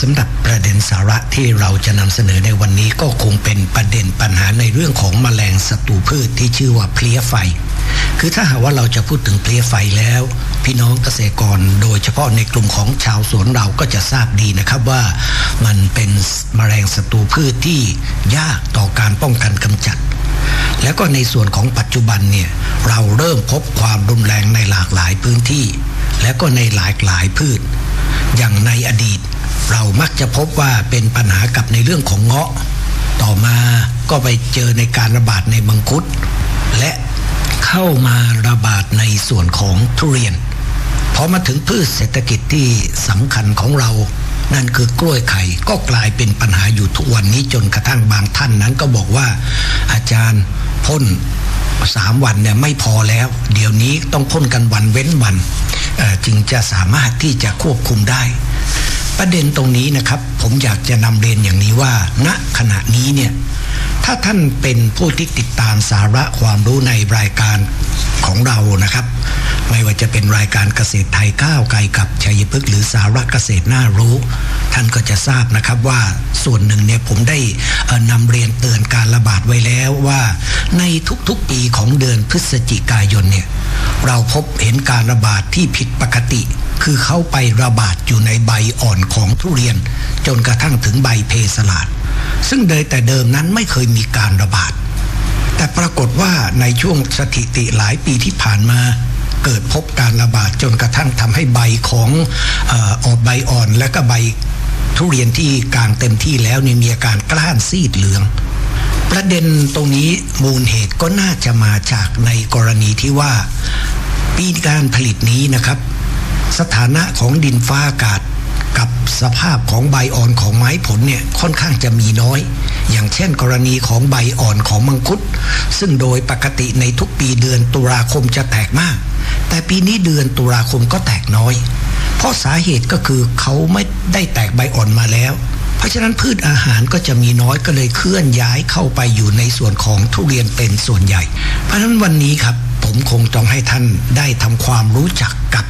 สำหรับประเด็นสาระที่เราจะนำเสนอในวันนี้ก็คงเป็นประเด็นปัญหาในเรื่องของแมลงศัตรูพืชที่ชื่อว่าเพลี้ยไฟ คือถ้าหากว่าเราจะพูดถึงเพลี้ยไฟแล้ว พี่น้องเกษตรกรโดยเฉพาะในกลุ่มของชาวสวนเราก็จะทราบดีนะครับว่ามันเป็นแมลงศัตรูพืชที่ยากต่อการป้องกันกำจัด แล้วก็ในส่วนของปัจจุบันเนี่ยเราเริ่มพบความรุนแรงในหลากหลายพื้นที่ และก็ในหลากหลายพืช อย่างในอดีต เรามักจะพบว่าเป็นปัญหากับในเรื่องของเงาะ ต่อมาก็ไปเจอในการระบาดในมังคุด และเข้ามาระบาดในส่วนของทุเรียนพอมาถึงพืชเศรษฐกิจที่สำคัญของเรา นั่นคือกล้วยไข่ก็กลายเป็นปัญหาอยู่ทุกวันนี้จนกระทั่งบางท่านนั้นก็บอกว่า อาจารย์พ่นสามวันเนี่ยไม่พอแล้ว เดี๋ยวนี้ต้องพ่นกันวันเว้นวันจึงจะสามารถที่จะควบคุมได้ ประเด็นตรงนี้นะครับ ผมอยากจะนำเรียนอย่างนี้ว่า ณขณะนี้เนี่ยถ้าท่านเป็นผู้ที่ติดตามสาระความรู้ในรายการ ของเรานะครับ ไม่ว่าจะเป็นรายการเกษตรไทยก้าวไกลกับชัยพฤกษ์หรือสาระเกษตรน่ารู้ ท่านก็จะทราบนะครับว่าส่วนหนึ่งเนี่ยผมได้นำเรียนเตือนการระบาดไว้แล้วว่าในทุกๆปีของเดือนพฤศจิกายนเนี่ยเราพบเห็นการระบาดที่ผิดปกติ คือเข้าไประบาดอยู่ในใบอ่อนของทุเรียน จนกระทั่งถึงใบเพสลาดซึ่งโดยแต่เดิมนั้นไม่เคยมีการระบาด แต่ปรากฏว่า ในช่วงสถิติหลายปีที่ผ่านมาเกิดพบการระบาดจนกระทั่งทำให้ใบของออกใบอ่อนและก็ใบทุเรียนที่กลางเต็มที่แล้วนี่มีอาการกล้านซีดเหลือง ประเด็นตรงนี้มูลเหตุก็น่าจะมาจากในกรณีที่ว่าปีการผลิตนี้นะครับ สถานะของดินฟ้าอากาศ กับสภาพของใบอ่อนของไม้ผลเนี่ยค่อนข้างจะมีน้อย อย่างเช่นกรณีของใบอ่อนของมังคุด ซึ่งโดยปกติในทุกปีเดือนตุลาคมจะแตกมาก แต่ปีนี้เดือนตุลาคมก็แตกน้อย เพราะสาเหตุก็คือเขาไม่ได้แตกใบอ่อนมาแล้ว เพราะฉะนั้นพืชอาหารก็จะมีน้อยก็เลยเคลื่อนย้ายเข้าไปอยู่ในส่วนของทุเรียนเป็นส่วนใหญ่ เพราะฉะนั้นวันนี้ครับผมคงต้องให้ท่านได้ทำความรู้จักกับ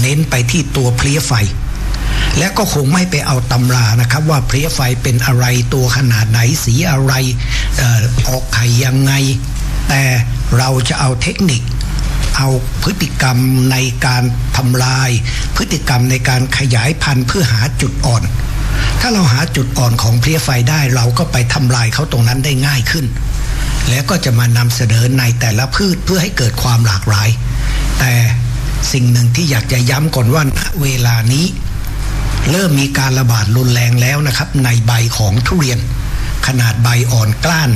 เน้นไปที่ตัวเพลี้ยไฟ และก็คงไม่ไปเอาตำรานะครับ ว่าเพลี้ยไฟเป็นอะไรตัวขนาดไหนสีอะไรอออกไข่ยังไง แต่เราจะเอาเทคนิค เอาพฤติกรรมในการทำลาย พฤติกรรมในการขยายพันธุ์เพื่อหาจุดอ่อน ถ้าเราหาจุดอ่อนของเพลี้ยไฟได้เราก็ไปทำลายเขาตรงนั้นได้ง่ายขึ้น แล้วก็จะมานำเสนอในแต่ละพืชเพื่อให้เกิดความหลากหลาย แต่สิ่งหนึ่งที่อยากจะย้ำก่อนว่าณเวลานี้ เริ่มมีการระบาดรุนแรงแล้วนะครับ ในใบของทุเรียน ขนาดใบอ่อนกล้าน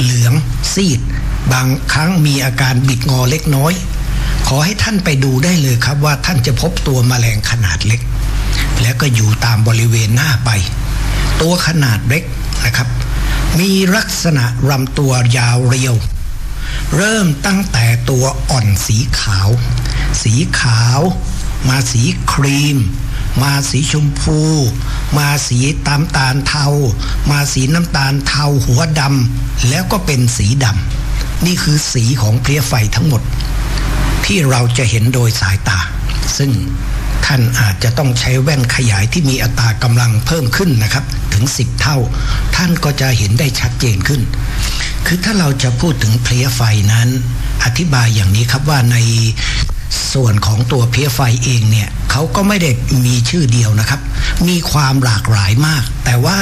เหลือง ซีด บางครั้งมีอาการบิดงอเล็กน้อย ขอให้ท่านไปดูได้เลยครับว่าท่านจะพบตัวแมลงขนาดเล็ก แล้วก็อยู่ตามบริเวณหน้าใบ ตัวขนาดเล็กนะครับ มีลักษณะลำตัวยาวเรียว เริ่มตั้งแต่ตัวอ่อนสีขาว สีขาว มาสีครีม มาสีชมพู มาสีตามตาลเทา มาสีน้ำตาลเทาหัวดำแล้วก็เป็นสีดำนี่คือสีของเพลี้ยไฟทั้งหมด ที่เราจะเห็นโดยสายตา ซึ่งท่านอาจจะต้องใช้แว่นขยายที่มีอัตรากำลังเพิ่มขึ้นนะครับ ถึง 10 เท่า ท่านก็จะเห็นได้ชัดเจนขึ้น คือถ้าเราจะพูดถึงเพลี้ยไฟนั้น อธิบายอย่างนี้ครับว่าใน ส่วนของตัวเพี้ยไฟเองเนี่ยเขาก็ไม่ได้มีชื่อเดียวนะครับ มีความหลากหลายมาก แต่ว่า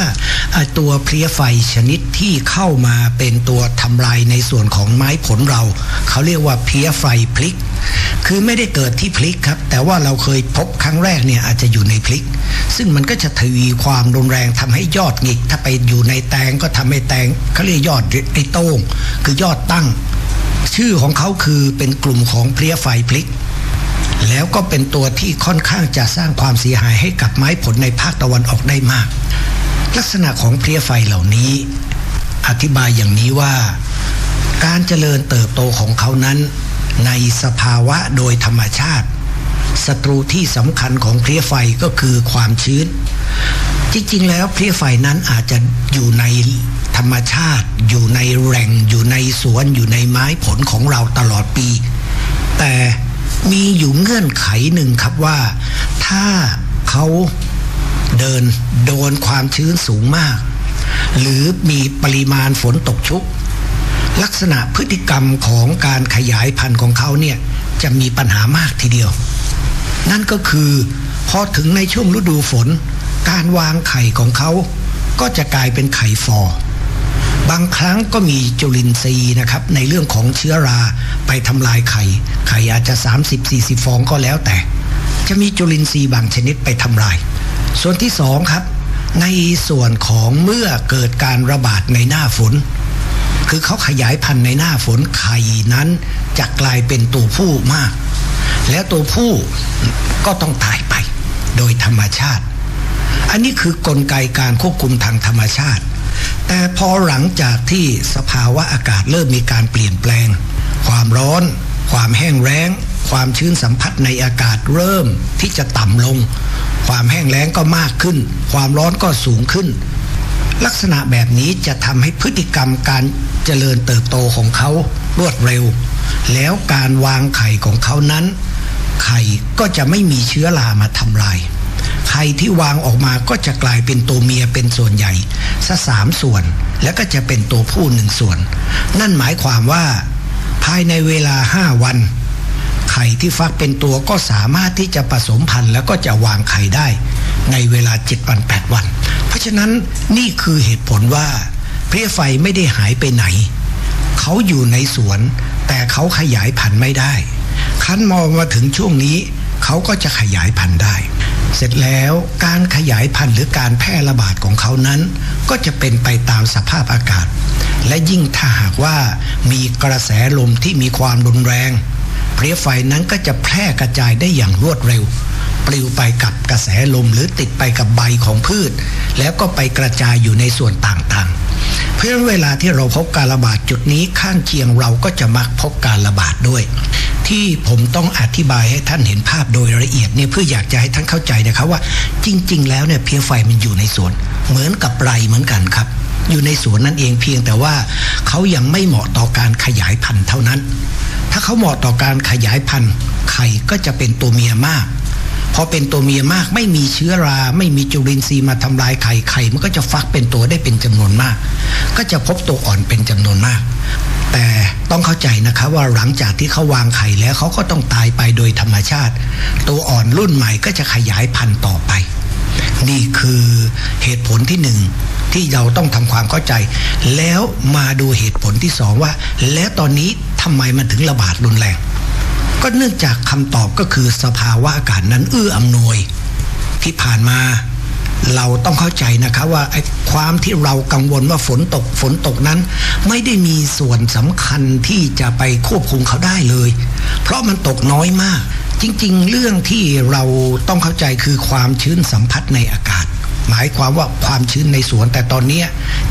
ตัวเพี้ยไฟชนิดที่เข้ามาเป็นตัวทำลายในส่วนของไม้ผลเรา เขาเรียกว่าเพี้ยไฟพลิก คือไม่ได้เกิดที่พลิกครับ แต่ว่าเราเคยพบครั้งแรกเนี่ยอาจจะอยู่ในพลิก ซึ่งมันก็จะทวีความรุนแรงทำให้ยอดหงิก ถ้าไปอยู่ในแตงก็ทำให้แตงเขาเรียกยอดไอ้โต้งคือยอดตั้ง ชื่อของเขาคือเป็นกลุ่มของเพลี้ยไฟพลิก แล้วก็เป็นตัวที่ค่อนข้างจะสร้างความเสียหายให้กับไม้ผลในภาคตะวันออกได้มาก ลักษณะของเพลี้ยไฟเหล่านี้ อธิบายอย่างนี้ว่า การเจริญเติบโตของเขานั้น ในสภาวะโดยธรรมชาติศัตรูที่สำคัญของเพลี้ยไฟก็คือความชื้น จริงๆ แล้วเพลี้ยไฟนั้นอาจจะอยู่ใน ธรรมชาติอยู่ในแหล่งอยู่ในสวนอยู่ในไม้ผลของเราตลอดปี แต่มีอยู่เงื่อนไขหนึ่งครับว่า ถ้าเขาเดินโดนความชื้นสูงมาก หรือมีปริมาณฝนตกชุก ลักษณะพฤติกรรมของการขยายพันธุ์ของเขาเนี่ยจะมีปัญหามากทีเดียว นั่นก็คือพอถึงในช่วงฤดูฝน การวางไข่ของเขาก็จะกลายเป็นไข่ฟอ บางครั้งก็มีจุลินทรีย์นะครับในเรื่องของเชื้อราไปทำลายไข่ ไข่อาจจะ 30-40 ฟองก็แล้วแต่ จะมีจุลินทรีย์บางชนิดไปทำลาย ส่วนที่สองครับ ในส่วนของเมื่อเกิดการระบาดในหน้าฝน คือเขาขยายพันธุ์ในหน้าฝนไข่นั้นจะกลายเป็นตัวผู้มาก แล้วตัวผู้ก็ต้องตายไปโดยธรรมชาติ อันนี้คือกลไกการควบคุมทางธรรมชาติ แต่พอหลังจากที่สภาวะอากาศเริ่มมีการเปลี่ยนแปลง ความร้อน ความแห้งแล้ง ความชื้นสัมผัสในอากาศเริ่มที่จะต่ำลง ความแห้งแล้งก็มากขึ้น ความร้อนก็สูงขึ้น ลักษณะแบบนี้จะทำให้พฤติกรรมการเจริญเติบโตของเขารวดเร็ว แล้วการวางไข่ของเขานั้น ไข่ก็จะไม่มีเชื้อรามาทำลาย ไข่ที่วางออกมาก็จะกลายเป็นตัวเมียเป็นส่วนใหญ่ซะสามส่วน แล้วก็จะเป็นตัวผู้หนึ่งส่วน นั่นหมายความว่า ภายในเวลาห้าวัน ไข่ที่ฟักเป็นตัวก็สามารถที่จะผสมพันธุ์แล้วก็จะวางไข่ได้ในเวลาเจ็ดวันแปดวัน เพราะฉะนั้นนี่คือเหตุผลว่าเพลี้ยไฟไม่ได้หายไปไหน เขาอยู่ในสวน แต่เขาขยายพันธุ์ไม่ได้ คันมองมาถึงช่วงนี้ เขาก็จะขยายพันธุ์ได้ เสร็จแล้วการขยายพันธุ์หรือการแพร่ระบาดของเขานั้น ก็จะเป็นไปตามสภาพอากาศ และยิ่งถ้าหากว่ามีกระแสลมที่มีความรุนแรงเพลี้ยไฟนั้นก็จะแพร่กระจายได้อย่างรวดเร็ว ปลิวไปกับกระแสลมหรือติดไปกับใบของพืช แล้วก็ไปกระจายอยู่ในส่วนต่างๆ เพื่อเวลาที่เราพบการระบาดจุดนี้ข้างเคียงเราก็จะมักพบการระบาดด้วย ที่ผมต้องอธิบายให้ท่านเห็นภาพโดยละเอียดเนี่ยเพื่ออยากจะให้ท่านเข้าใจนะครับว่าจริง ๆ แล้วเนี่ยเพียไฟมันอยู่ในสวน เหมือนกับไรเหมือนกันครับอยู่ในสวนนั่นเองเพียงแต่ว่าเขายังไม่เหมาะต่อการขยายพันธุ์เท่านั้น ถ้าเขาเหมาะต่อการขยายพันธุ์ไข่ก็จะเป็นตัวเมียมาก พอเป็นตัวเมียมากไม่มีเชื้อรา ไม่มีจุลินทรีย์มาทำลายไข่ไข่มันก็จะฟักเป็นตัวได้เป็นจำนวนมาก ก็จะพบตัวอ่อนเป็นจำนวนมาก แต่ต้องเข้าใจนะคะว่าหลังจากที่เขาวางไข่แล้วเขาก็ต้องตายไปโดยธรรมชาติ ตัวอ่อนรุ่นใหม่ก็จะขยายพันธุ์ต่อไป นี่คือเหตุผลที่หนึ่งที่เราต้องทำความเข้าใจ แล้วมาดูเหตุผลที่สองว่า แล้วตอนนี้ทำไมมันถึงระบาดรุนแรง ก็เนื่องจากคำตอบก็คือสภาวะอากาศนั้นเอื้ออำนวย ที่ผ่านมาเราต้องเข้าใจนะคะว่าไอ้ความที่เรากังวลว่าฝนตกฝนตกนั้น ไม่ได้มีส่วนสำคัญที่จะไปควบคุมเขาได้เลย เพราะมันตกน้อยมาก จริงๆ เรื่องที่เราต้องเข้าใจคือความชื้นสัมผัสในอากาศ หมายความว่าความชื้นในสวน แต่ตอนนี้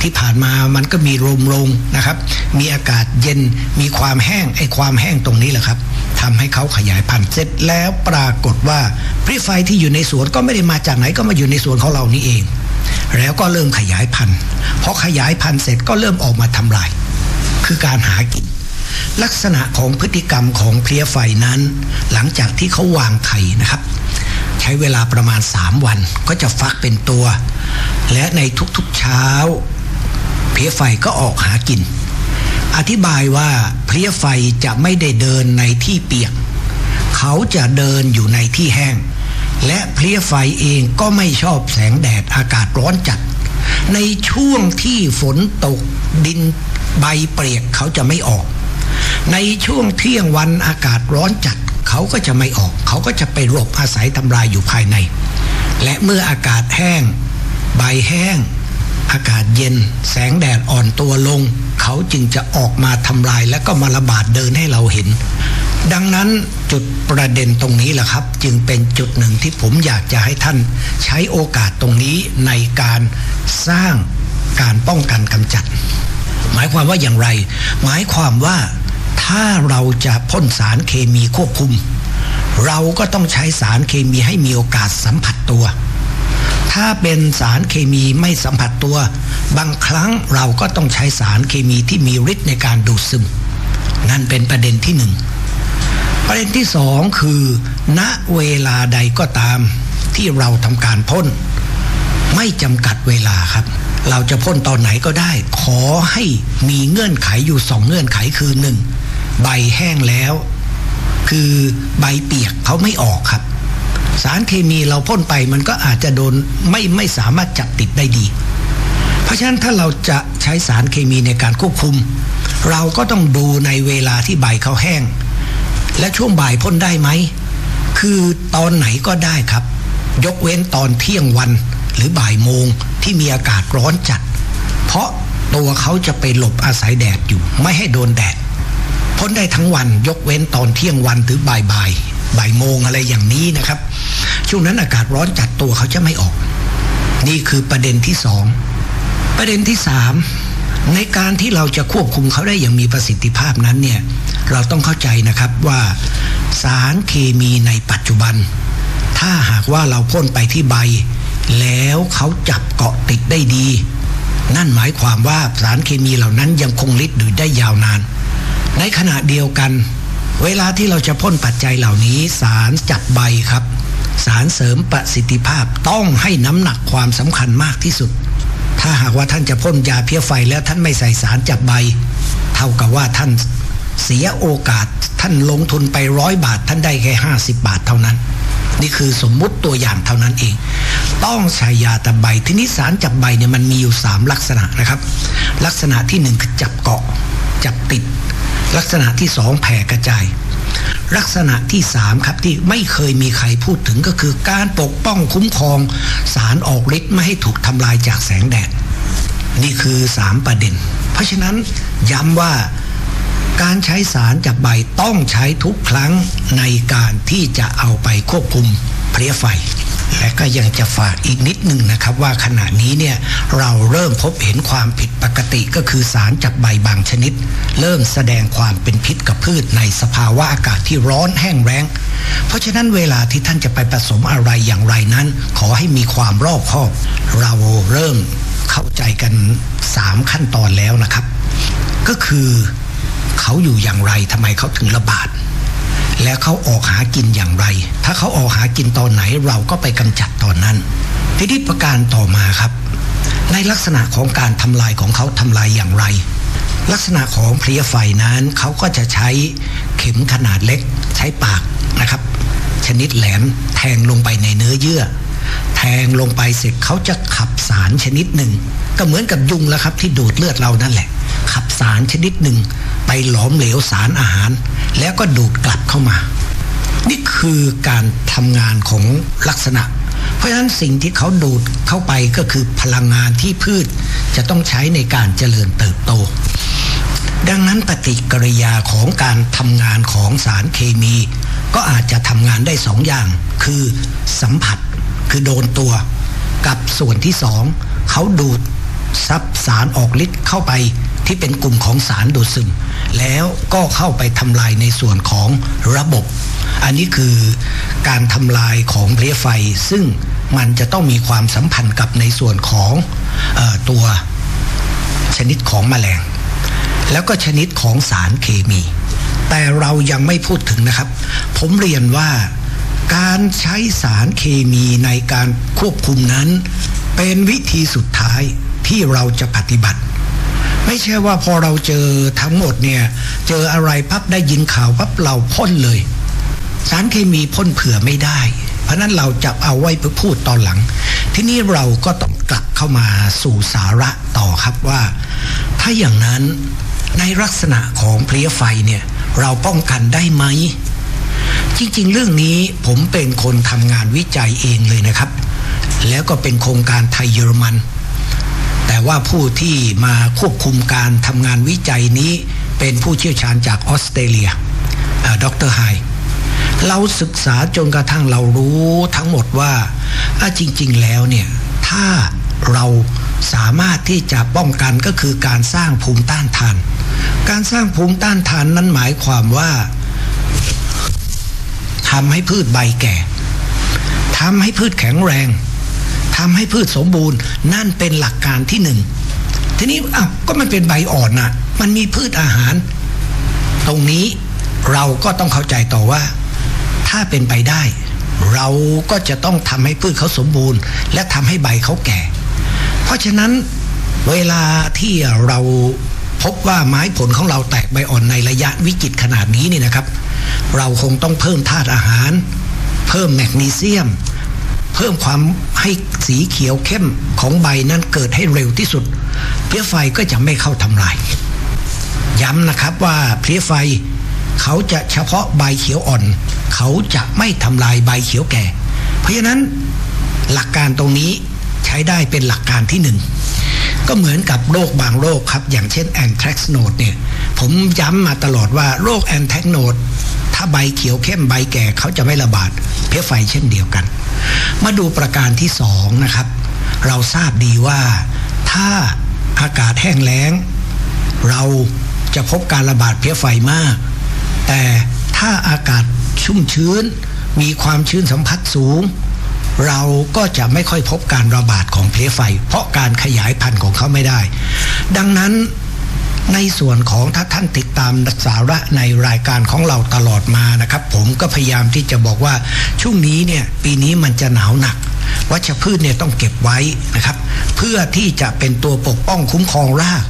ที่ผ่านมามันก็มีลมลงนะครับ มีอากาศเย็นมีความแห้งไอ้ความแห้งตรงนี้แหละครับ ทำให้เขาขยายพันธุ์เสร็จแล้วปรากฏว่าพริไฟที่อยู่ในสวนก็ไม่ได้มาจากไหนก็มาอยู่ในสวนของเรานี่เอง แล้วก็เริ่มขยายพันธุ์พอขยายพันธุ์เสร็จก็เริ่มออกมาทำลาย คือการหากินลักษณะของพฤติกรรมของเพลี้ยไฟนั้น หลังจากที่เขาวางไข่นะครับ ใช้เวลาประมาณ 3 วันก็จะฟักเป็นตัว และในทุกๆเช้า เพลี้ยไฟก็ออกหากิน อธิบายว่าเพลี้ยไฟจะไม่ได้เดินในที่เปียก เขาจะเดินอยู่ในที่แห้ง และเพลี้ยไฟเองก็ไม่ชอบแสงแดดอากาศร้อนจัด ในช่วงที่ฝนตกดินใบเปรียกเขาจะไม่ออก ในช่วงเที่ยงวันอากาศร้อนจัด เขาก็จะไม่ออก เขาก็จะไปหลบอาศัยทำลายอยู่ภายใน และเมื่ออากาศแห้ง ใบแห้ง อากาศเย็นแสงแดดอ่อนตัวลง เขาจึงจะออกมาทำลายและก็มาระบาดเดินให้เราเห็น ดังนั้นจุดประเด็นตรงนี้แหละครับ จึงเป็นจุดหนึ่งที่ผมอยากจะให้ท่านใช้โอกาสตรงนี้ในการสร้างการป้องกันกำจัด หมายความว่าอย่างไร หมายความว่าถ้าเราจะพ่นสารเคมีควบคุม เราก็ต้องใช้สารเคมีให้มีโอกาสสัมผัสตัว ถ้าเป็นสารเคมีไม่สัมผัสตัว บางครั้งเราก็ต้องใช้สารเคมีที่มีฤทธิ์ในการดูดซึม นั่นเป็นประเด็นที่หนึ่งประเด็นที่สองคือ ณเวลาใดก็ตามที่เราทำการพ่น ไม่จำกัดเวลาครับ เราจะพ่นตอนไหนก็ได้ ขอให้มีเงื่อนไขอยู่สองเงื่อนไขคือหนึ่งใบแห้งแล้ว คือใบเปียกเขาไม่ออกครับ สารเคมีเราพ่นไปมันก็อาจจะโดนไม่ไม่สามารถจับติดได้ดี เพราะฉะนั้นถ้าเราจะใช้สารเคมีในการควบคุม เราก็ต้องดูในเวลาที่ใบเขาแห้ง และช่วงบ่ายพ่นได้ไหม คือตอนไหนก็ได้ครับ ยกเว้นตอนเที่ยงวันหรือบ่ายโมงที่มีอากาศร้อนจัด เพราะตัวเขาจะไปหลบอาศัยแดดอยู่ไม่ให้โดนแดดพ่นได้ทั้งวันยกเว้นตอนเที่ยงวันหรือบ่ายบ่าย บ่ายโมงอะไรอย่างนี้นะครับ ช่วงนั้นอากาศร้อนจัดตัวเขาจะไม่ออก นี่คือประเด็นที่สองประเด็นที่สามในการที่เราจะควบคุมเขาได้อย่างมีประสิทธิภาพนั้นเนี่ยเราต้องเข้าใจนะครับว่าสารเคมีในปัจจุบัน ถ้าหากว่าเราพ่นไปที่ใบ แล้วเขาจับเกาะติดได้ดี นั่นหมายความว่าสารเคมีเหล่านั้นยังคงฤทธิ์อยู่ได้ยาวนาน ในขณะเดียวกัน เวลาที่เราจะพ่นปัจจัยเหล่านี้สารจับใบครับ สารเสริมประสิทธิภาพต้องให้น้ำหนักความสำคัญมากที่สุด ถ้าหากว่าท่านจะพ่นยาเพี้ยไฟแล้วท่านไม่ใส่สารจับใบ เท่ากับว่าท่านเสียโอกาสท่านลงทุนไปร้อยบาท ท่านได้แค่ห้าสิบบาทเท่านั้น นี่คือสมมุติตัวอย่างเท่านั้นเอง ต้องใช้ยาตะใบทีนี้สารจับใบเนี่ยมันมีอยู่สามลักษณะนะครับ ลักษณะที่หนึ่งคือจับเกาะ จับติด ลักษณะที่สองแผ่กระจาย ลักษณะที่สามครับที่ไม่เคยมีใครพูดถึงก็คือการปกป้องคุ้มครอง สารออกฤทธิ์ไม่ให้ถูกทำลายจากแสงแดด นี่คือสามประเด็น เพราะฉะนั้นย้ำว่าการใช้สารจับใบต้องใช้ทุกครั้งในการที่จะเอาไปควบคุมเพลี้ยไฟ และก็ยังจะฝากอีกนิดหนึ่งนะครับว่าขณะนี้เนี่ยเราเริ่มพบเห็นความผิดปกติก็คือสารจับใบบางชนิด เริ่มแสดงความเป็นพิษกับพืชในสภาวะอากาศที่ร้อนแห้งแรงเพราะฉะนั้นเวลาที่ท่านจะไปผสมอะไรอย่างไรนั้น ขอให้มีความรอบคอบ เราเริ่มเข้าใจกันสามขั้นตอนแล้วนะครับ ก็คือเขาอยู่อย่างไรทำไมเขาถึงระบาด แล้วเขาออกหากินอย่างไร ถ้าเขาออกหากินตอนไหนเราก็ไปกำจัดตอนนั้น ทีนี้ประการต่อมาครับ ในลักษณะของการทำลายของเขาทำลายอย่างไร ลักษณะของเพลียไฟนั้นเขาก็จะใช้เข็มขนาดเล็ก ใช้ปากนะครับ ชนิดแหลมแทงลงไปในเนื้อเยื่อ แทงลงไปเสร็จเขาจะขับสารชนิดหนึ่ง ก็เหมือนกับยุงแล้วครับที่ดูดเลือดเรานั่นแหละ ขับสารชนิดหนึ่ง ไปหลอมเหลวสารอาหาร แล้วก็ดูดกลับเข้ามา นี่คือการทำงานของลักษณะ เพราะฉะนั้นสิ่งที่เขาดูดเข้าไปก็คือพลังงานที่พืชจะต้องใช้ในการเจริญเติบโต ดังนั้นปฏิกิริยาของการทำงานของสารเคมี ก็อาจจะทำงานได้สองอย่าง คือสัมผัสคือโดนตัว กับส่วนที่สองเขาดูดซับสารออกฤทธิ์เข้าไป ที่เป็นกลุ่มของสารดูดซึม แล้วก็เข้าไปทำลายในส่วนของระบบ อันนี้คือการทำลายของเพลียไฟ ซึ่งมันจะต้องมีความสัมพันธ์กับในส่วนของออตัวชนิดของแมลง แล้วก็ชนิดของสารเคมี แต่เรายังไม่พูดถึงนะครับ ผมเรียนว่าการใช้สารเคมีในการควบคุมนั้น เป็นวิธีสุดท้ายที่เราจะปฏิบัติ ไม่ใช่ว่าพอเราเจอทั้งหมดเนี่ย เจออะไรปั๊บได้ยินข่าวปั๊บเราพ่นเลย สารเคมีพ่นเผื่อไม่ได้ เพราะนั้นเราจะเอาไว้เพื่อพูดตอนหลัง ที่นี้เราก็ต้องกลับเข้ามาสู่สาระต่อครับว่า ถ้าอย่างนั้นในลักษณะของเพลี้ยไฟเนี่ย เราป้องกันได้ไหม จริง ๆ เรื่องนี้ผมเป็นคนทำงานวิจัยเองเลยนะครับ แล้วก็เป็นโครงการไทยเยอรมัน ว่าผู้ที่มาควบคุมการทำงานวิจัยนี้เป็นผู้เชี่ยวชาญจากออสเตรเลียดรไฮเราศึกษาจนกระทั่งเรารู้ทั้งหมดว่าจริง ๆ แล้วเนี่ย ถ้าเราสามารถที่จะป้องกันก็คือการสร้างภูมิต้านทาน การสร้างภูมิต้านทานนั้นหมายความว่าทำให้พืชใบแก่ทำให้พืชแข็งแรง ทำให้พืชสมบูรณ์ นั่นเป็นหลักการที่หนึ่งทีนี้อ้าวก็มันเป็นใบอ่อนน่ะมันมีพืชอาหาร ตรงนี้เราก็ต้องเข้าใจต่อว่า ถ้าเป็นไปได้ เราก็จะต้องทำให้พืชเขาสมบูรณ์ และทำให้ใบเขาแก่ เพราะฉะนั้นเวลาที่เราพบว่าไม้ผลของเราแตกใบอ่อนในระยะวิกฤตขนาดนี้นี่นะครับ เราคงต้องเพิ่มธาตุอาหาร เพิ่มแมกนีเซียม เพิ่มความให้สีเขียวเข้มของใบนั้นเกิดให้เร็วที่สุด เพลี้ยไฟก็จะไม่เข้าทำลาย ย้ำนะครับว่าเพลี้ยไฟเขาจะเฉพาะใบเขียวอ่อน เขาจะไม่ทำลายใบเขียวแก่ เพราะฉะนั้นหลักการตรงนี้ใช้ได้เป็นหลักการที่หนึ่งก็เหมือนกับโรคบางโรคครับ อย่างเช่นแอนแทรกโนดเนี่ย ผมย้ำมาตลอดว่าโรคแอนแทรกโนดถ้าใบเขียวเข้มใบแก่เขาจะไม่ระบาด เพี้ยไฟเช่นเดียวกัน มาดูประการที่สองนะครับ เราทราบดีว่าถ้าอากาศแห้งแล้ง เราจะพบการระบาดเพี้ยไฟมาก แต่ถ้าอากาศชุ่มชื้น มีความชื้นสัมผัสสูง เราก็จะไม่ค่อยพบการระบาดของเพลี้ยไฟ เพราะการขยายพันธุ์ของเขาไม่ได้ ดังนั้น ในส่วนของถ้าท่านติดตามสาระในรายการของเราตลอดมานะครับ ผมก็พยายามที่จะบอกว่าช่วงนี้เนี่ยปีนี้มันจะหนาวหนัก วัชพืชเนี่ยต้องเก็บไว้นะครับ เพื่อที่จะเป็นตัวปกป้องคุ้มครองราก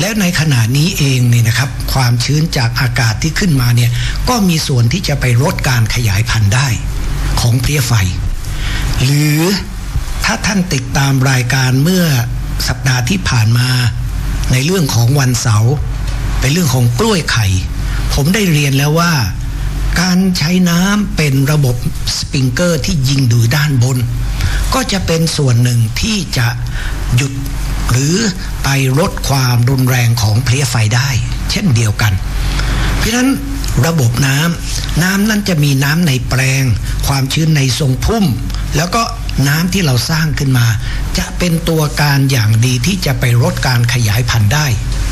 แล้วในขณะนี้เองเนี่ยนะครับ ความชื้นจากอากาศที่ขึ้นมาเนี่ยก็มีส่วนที่จะไปลดการขยายพันธุ์ได้ ของเพลี้ยไฟ หรือถ้าท่านติดตามรายการเมื่อสัปดาห์ที่ผ่านมา ในเรื่องของวันเสาร์เป็นเรื่องของกล้วยไข่ ผมได้เรียนแล้วว่า การใช้น้ำเป็นระบบสปริงเกอร์ที่ยิงดูด้านบน ก็จะเป็นส่วนหนึ่งที่จะหยุดหรือไปลดความรุนแรงของเพลี้ยไฟได้ เช่นเดียวกัน เพราะฉะนั้น ระบบน้ำน้ำนั้นจะมีน้ำในแปลง ความชื้นในทรงพุ่ม แล้วก็น้ำที่เราสร้างขึ้นมา จะเป็นตัวการอย่างดีที่จะไปลดการขยายพันธุ์ได้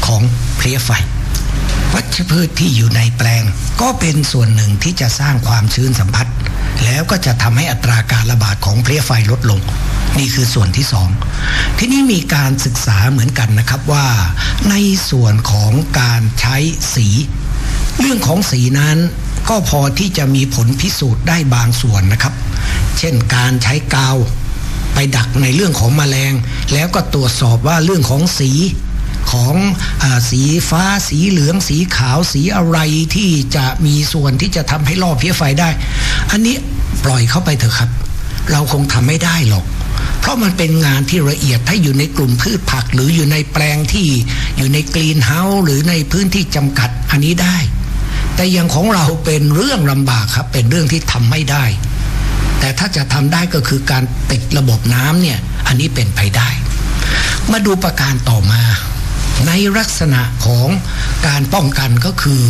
ของเพลี้ยไฟ วัชพืชที่อยู่ในแปลง ก็เป็นส่วนหนึ่งที่จะสร้างความชื้นสัมผัส แล้วก็จะทำให้อัตราการระบาดของเพลี้ยไฟลดลงนี่คือส่วนที่สองที่นี้มีการศึกษาเหมือนกันนะครับว่า ในส่วนของการใช้สี เรื่องของสีนั้นก็พอที่จะมีผลพิสูจน์ได้บางส่วนนะครับ เช่นการใช้กาวไปดักในเรื่องของแมลง แล้วก็ตรวจสอบว่าเรื่องของสีของอสีฟ้าสีเหลือง สีขาวสีอะไรที่จะมีส่วนที่จะทำให้ล่อเพี้ยไฟได้ อันนี้ปล่อยเข้าไปเถอะครับ เราคงทำไม่ได้หรอก เพราะมันเป็นงานที่ละเอียดถ้าอยู่ในกลุ่มพืชผักหรืออยู่ในแปลงที่อยู่ในกรีนเฮาส์หรือในพื้นที่จำกัดอันนี้ได้ แต่อย่างของเราเป็นเรื่องลำบากครับเป็นเรื่องที่ทำไม่ได้ แต่ถ้าจะทำได้ก็คือการติดระบบน้ำเนี่ยอันนี้เป็นไปได้ มาดูประการต่อมา ในลักษณะของการป้องกันก็คือ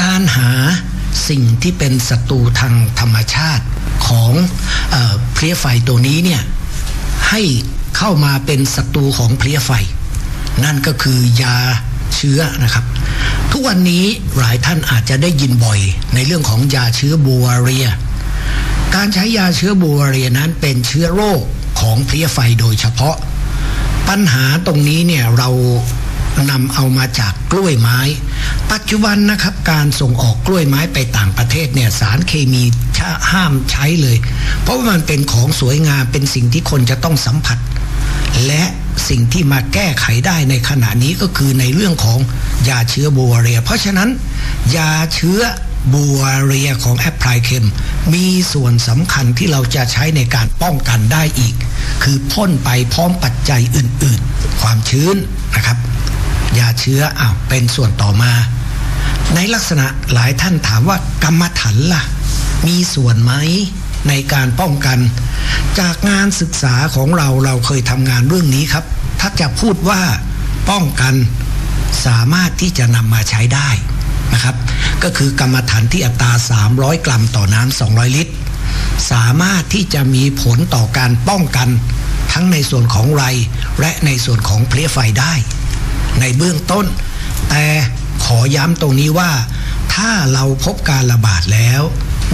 การหาสิ่งที่เป็นศัตรูทางธรรมชาติของเอเพลี้ยไฟตัวนี้เนี่ยให้เข้ามาเป็นศัตรูของเพลี้ยไฟ นั่นก็คือยาเชื้อนะครับ ทุกวันนี้หลายท่านอาจจะได้ยินบ่อยในเรื่องของยาเชื้อบัวเรีย การใช้ยาเชื้อบัวเรียนั้นเป็นเชื้อโรคของเพลี้ยไฟโดยเฉพาะ ปัญหาตรงนี้เนี่ยเรานำเอามาจากกล้วยไม้ ปัจจุบันนะครับการส่งออกกล้วยไม้ไปต่างประเทศเนี่ยสารเคมีห้ามใช้เลย เพราะว่ามันเป็นของสวยงามเป็นสิ่งที่คนจะต้องสัมผัส และ สิ่งที่มาแก้ไขได้ในขณะนี้ก็คือในเรื่องของยาเชื้อบัวเรีย เพราะฉะนั้น ยาเชื้อบัวเรียของแอปพลายเคมมีส่วนสำคัญที่เราจะใช้ในการป้องกันได้อีก คือพ่นไปพร้อมปัจจัยอื่น ๆ ความชื้นนะครับ ยาเชื้ออ้าวเป็นส่วนต่อมา ในลักษณะหลายท่านถามว่ากรรมฐานล่ะ มีส่วนไหม ในการป้องกัน จากงานศึกษาของเราเราเคยทำงานเรื่องนี้ครับ ถ้าจะพูดว่าป้องกันสามารถที่จะนำมาใช้ได้นะครับ ก็คือกรรมฐานที่อัตรา 300 กรัมต่อน้ำ200 ลิตร สามารถที่จะมีผลต่อการป้องกันทั้งในส่วนของไรและในส่วนของเพลี้ยไฟได้ ในเบื้องต้น แต่ขอย้ำตรงนี้ว่า ถ้าเราพบการระบาดแล้ว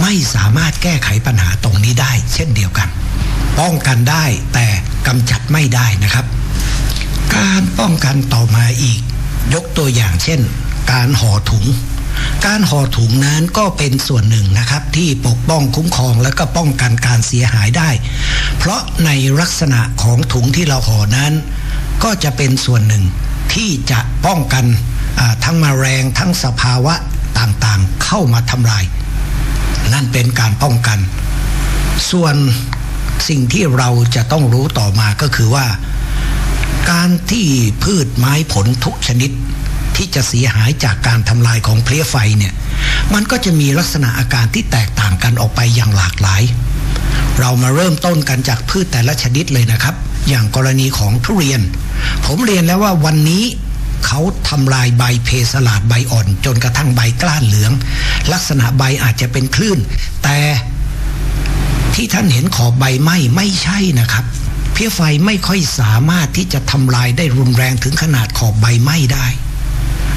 ไม่สามารถแก้ไขปัญหาตรงนี้ได้ เช่นเดียวกัน ป้องกันได้แต่กำจัดไม่ได้นะครับ การป้องกันต่อมาอีก ยกตัวอย่างเช่น การห่อถุง การห่อถุงนั้นก็เป็นส่วนหนึ่งนะครับ ที่ปกป้องคุ้มครองและก็ป้องกันการเสียหายได้ เพราะในลักษณะของถุงที่เราห่อนั้น ก็จะเป็นส่วนหนึ่งที่จะป้องกันทั้งมาแรงทั้งสภาวะต่างๆ เข้ามาทำลาย นั่นเป็นการป้องกัน ส่วนสิ่งที่เราจะต้องรู้ต่อมาก็คือว่า การที่พืชไม้ผลทุกชนิดที่จะเสียหายจากการทำลายของเพลี้ยไฟเนี่ยมันก็จะมีลักษณะอาการที่แตกต่างกันออกไปอย่างหลากหลาย เรามาเริ่มต้นกันจากพืชแต่ละชนิดเลยนะครับ อย่างกรณีของทุเรียน ผมเรียนแล้วว่าวันนี้ เขาทำลายใบเพสลาดใบอ่อน จนกระทั่งใบกล้านเหลือง ลักษณะใบอาจจะเป็นคลื่น แต่ที่ท่านเห็นขอบใบไหม้ไม่ใช่นะครับเพี้ยไฟไม่ค่อยสามารถที่จะทำลายได้รุนแรงถึงขนาดขอบใบไหม้ได้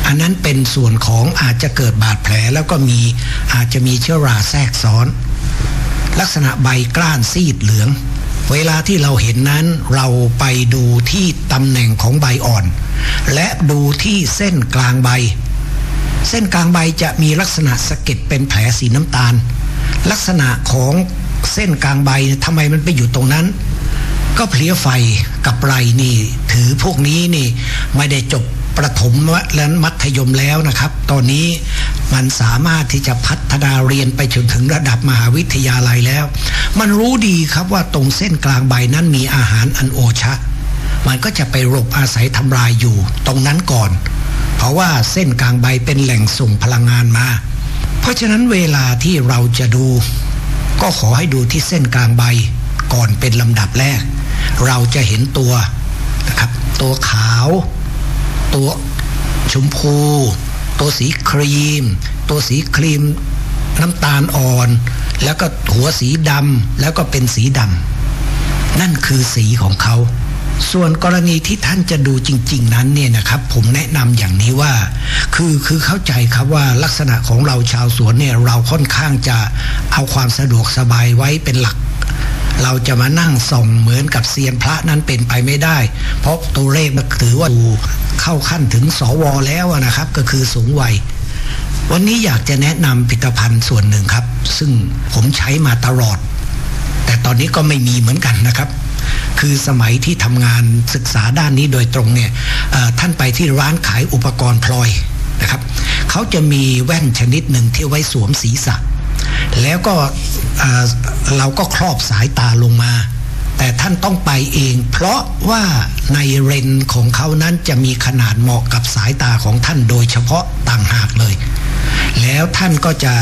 อันนั้นเป็นส่วนของอาจจะเกิดบาดแผลแล้วก็มีอาจจะมีเชื้อราแทรกซ้อน ลักษณะใบกล้านซีดเหลือง เวลาที่เราเห็นนั้นเราไปดูที่ตำแหน่งของใบอ่อน และดูที่เส้นกลางใบ เส้นกลางใบจะมีลักษณะสะเก็ดเป็นแผลสีน้ำตาล ลักษณะของเส้นกลางใบทำไมมันไปอยู่ตรงนั้น ก็เพลี้ยไฟกับไรนี่ ถือพวกนี้นี่ไม่ได้จบประถมและมัธยมแล้วนะครับ ตอนนี้ มันสามารถที่จะพัฒนาเรียนไปจนถึงระดับมหาวิทยาลัยแล้ว มันรู้ดีครับว่าตรงเส้นกลางใบนั้นมีอาหารอันโอชะ มันก็จะไปรบอาศัยทำลายอยู่ตรงนั้นก่อน เพราะว่าเส้นกลางใบเป็นแหล่งส่งพลังงานมา เพราะฉะนั้นเวลาที่เราจะดู ก็ขอให้ดูที่เส้นกลางใบก่อนเป็นลำดับแรก เราจะเห็นตัวนะครับ ตัวขาว ตัวชมพู ตัวสีครีม ตัวสีครีมน้ำตาลอ่อน แล้วก็หัวสีดำแล้วก็เป็นสีดำนั่นคือสีของเขา ส่วนกรณีที่ท่านจะดูจริง ๆ นั้นเนี่ยนะครับ ผมแนะนำอย่างนี้ว่า คือคือเข้าใจครับว่าลักษณะของเราชาวสวนเนี่ยเราค่อนข้างจะเอาความสะดวกสบายไว้เป็นหลัก เราจะมานั่งส่องเหมือนกับเซียนพระนั้นเป็นไปไม่ได้ เพราะตัวเลขมันถือว่าเข้าขั้นถึงสวแล้วนะครับ ก็คือสูงวัยวันนี้อยากจะแนะนำผลิตภัณฑ์ส่วนหนึ่งครับ ซึ่งผมใช้มาตลอด แต่ตอนนี้ก็ไม่มีเหมือนกันนะครับ คือสมัยที่ทำงานศึกษาด้านนี้โดยตรงเนี่ยท่านไปที่ร้านขายอุปกรณ์พลอยนะครับเขาจะมีแว่นชนิดหนึ่งที่ไว้สวมศีรษะ แล้วก็ เราก็ครอบสายตาลงมา แต่ท่านต้องไปเอง เพราะว่าในเรนของเขานั้นจะมีขนาดเหมาะกับสายตาของท่านโดยเฉพาะต่างหากเลย แล้วท่านก็จะ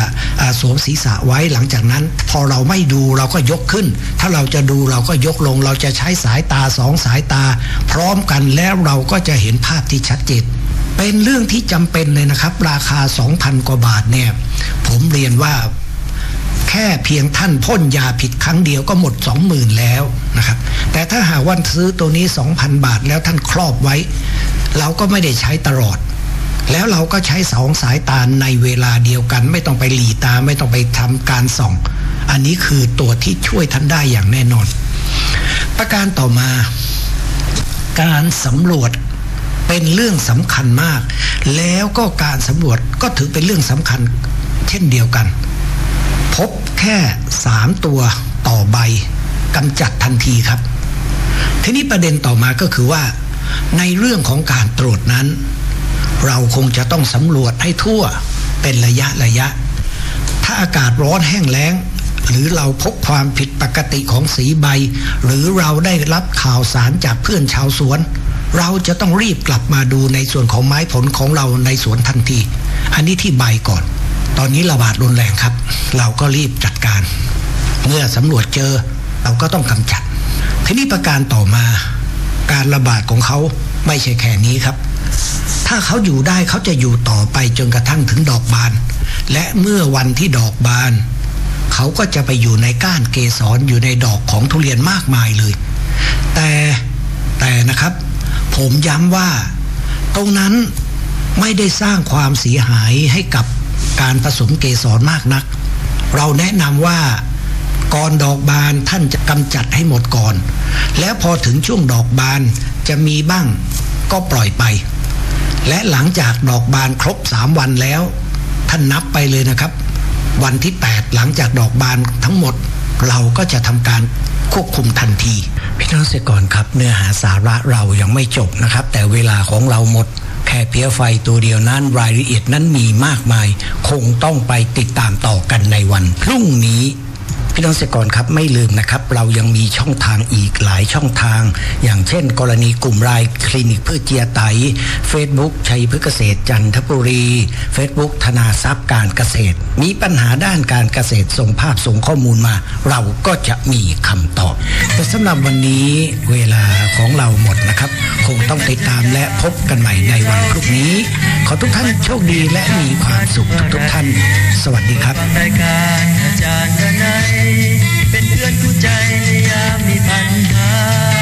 สวมศีรษะไว้หลังจากนั้น พอเราไม่ดูเราก็ยกขึ้น ถ้าเราจะดูเราก็ยกลง เราจะใช้สายตาสองสายตา พร้อมกันแล้วเราก็จะเห็นภาพที่ชัดเจนเป็นเรื่องที่จำเป็นเลยนะครับ ราคา 2,000 กว่าบาทเนี่ย ผมเรียนว่า แค่เพียงท่านพ่นยาผิดครั้งเดียวก็หมด 20,000 แล้วนะครับ แต่ถ้าหาวันซื้อตัวนี้ 2,000 บาทแล้วท่านครอบไว้ เราก็ไม่ได้ใช้ตลอด แล้วเราก็ใช้สองสายตาในเวลาเดียวกัน ไม่ต้องไปหลีตาไม่ต้องไปทำการส่อง อันนี้คือตัวที่ช่วยท่านได้อย่างแน่นอน ประการต่อมา การสำรวจเป็นเรื่องสำคัญมาก แล้วก็การสำรวจก็ถือเป็นเรื่องสำคัญเช่นเดียวกัน พบแค่สามตัวต่อใบกำจัดทันทีครับ ทีนี้ประเด็นต่อมาก็คือว่า ในเรื่องของการตรวจนั้น เราคงจะต้องสำรวจให้ทั่วเป็นระยะระยะ ถ้าอากาศร้อนแห้งแล้ง หรือเราพบความผิดปกติของสีใบ หรือเราได้รับข่าวสารจากเพื่อนชาวสวน เราจะต้องรีบกลับมาดูในส่วนของไม้ผลของเราในสวนทันที อันนี้ที่ใบก่อน ตอนนี้ระบาดรุนแรงครับ เราก็รีบจัดการ เมื่อสำรวจเจอเราก็ต้องกำจัด ทีนี้ประการต่อมา การระบาดของเขาไม่ใช่แค่นี้ครับ ถ้าเขาอยู่ได้เขาจะอยู่ต่อไปจนกระทั่งถึงดอกบาน และเมื่อวันที่ดอกบาน เขาก็จะไปอยู่ในก้านเกสรออยู่ในดอกของทุเรียนมากมายเลย แต่แต่นะครับ ผมย้ำว่า ตรงนั้นไม่ได้สร้างความเสียหายให้กับ การผสมเกสรมากนัก เราแนะนำว่าก่อนดอกบานท่านจะกำจัดให้หมดก่อน แล้วพอถึงช่วงดอกบานจะมีบ้างก็ปล่อยไป และหลังจากดอกบานครบสามวันแล้วทท่านนับไปเลยนะครับ วันที่ 8 หลังจากดอกบานทั้งหมด เราก็จะทำการควบคุมทันที พี่น้องเสียก่อนครับ เนื้อหาสาระเรายังไม่จบนะครับ แต่เวลาของเราหมด แค่เพียไฟตัวเดียวนั้นรายละเอียดนั้นมีมากมาย คงต้องไปติดตามต่อกันในวันพรุ่งนี้ พี่น้องเกษตรกรครับไม่ลืมนะครับ เรายังมีช่องทางอีกหลายช่องทาง อย่างเช่น กรณีกลุ่มรายคลินิกพืชเจียไต Facebook ชัยพฤกษเกษตรจันทบุรี Facebook ธนาทรัพย์การเกษตร มีปัญหาด้านการเกษตรส่งภาพส่งข้อมูลมา เราก็จะมีคำตอบ แต่สำหรับวันนี้เวลาของเราหมดนะครับ คงต้องติดตามและพบกันใหม่ในวันพรุ่งนี้ ขอทุกท่านโชคดีและมีความสุขทุกๆท่าน สวัสดีครับเป็นเพื่อนคู่ใจในยามมีปัญหา